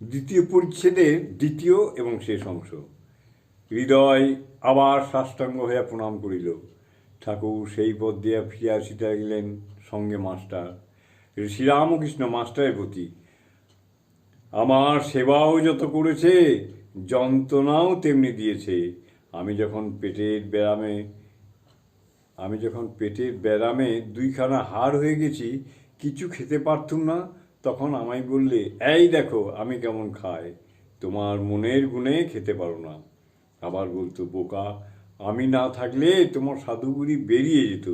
দ্বিতীয় পরিচ্ছেদের দ্বিতীয় এবং শেষ অংশ। হৃদয় আবার সাষ্টাঙ্গ হইয়া প্রণাম করিল। ঠাকুর সেই পথ দিয়া ফিরিয়া আসিতে গেলেন সঙ্গে মাস্টার। শ্রীরামকৃষ্ণ মাস্টারের প্রতি, আমার সেবাও যত করেছে, যন্ত্রণাও তেমনি দিয়েছে। আমি যখন পেটের ব্যায়ামে, আমি যখন পেটের ব্যায়ামে দুইখানা হাড় হয়ে গেছি, কিছু খেতে পারতুম না তখন আমায় বললে, এই দেখো, আমি কেমন খাই। তোমার মনের গুণে খেতে পারো না। আবার বলতো, বোকা, আমি না থাকলে তোমার সাধুগুড়ি বেরিয়ে যেত।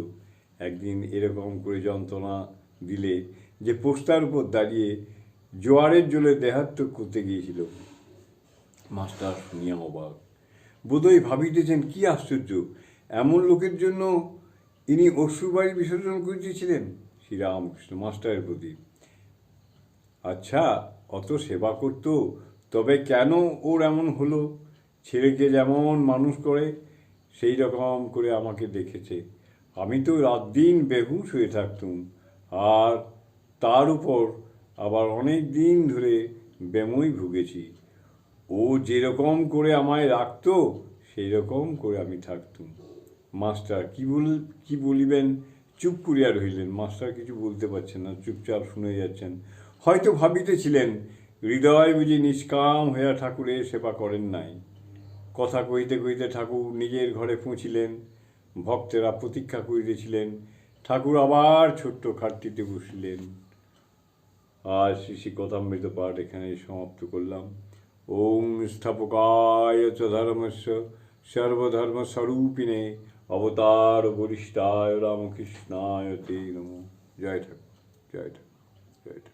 একদিন এরকম করে যন্ত্রণা দিলে যে পোস্টার উপর দাঁড়িয়ে জোয়ারের জলে দেহাত্ম করতে গিয়েছিল। মাস্টার শুনিয়া অবাক। বোধহয় ভাবিতেছেন, কি আশ্চর্য! এমন লোকের জন্য ইনি অশ্রুবাড়ি বিসর্জন করিতেছিলেন? শ্রীরামকৃষ্ণ মাস্টারের প্রতি আচ্ছা অত সেবা করত, তবে কেন ওর এমন হলো? ছেলেকে যেমন মানুষ করে, সেই রকম করে আমাকে দেখেছে। আমি তো রাত দিন বেহুশ হয়ে থাকতুম। আর তার উপর আবার অনেক দিন ধরে ব্যামোই ভুগেছি। ও যেরকম করে আমায় রাখতো, সেই রকম করে আমি থাকতুম। মাস্টার, কি বল, কি বলিবেন? চুপ করিয়া রহিলেন। মাস্টার কিছু বলতে পারছেন না, চুপচাপ শুনে যাচ্ছেন। হয়তো ভাবিতেছিলেন, হৃদয় বুঝি নিষ্কাম হইয়া ঠাকুরের সেবা করেন নাই। কথা কহিতে কহিতে ঠাকুর নিজের ঘরে পৌঁছিলেন, ভক্তেরা প্রতীক্ষা করিতেছিলেন, ঠাকুর আবার ছোট্ট খাটটিতে বসিলেন। আর শ্রী শ্রী কথামৃত পাঠ এখানে সমাপ্ত করলাম। ওং স্থাপকায় চ ধর্মস্য সর্বধর্মস্বরূপিণে অবতার বরিষ্ঠায় রামকৃষ্ণায় তে নমঃ। জয় ঠাকুর জয় ঠাকুর জয় ঠাকুর।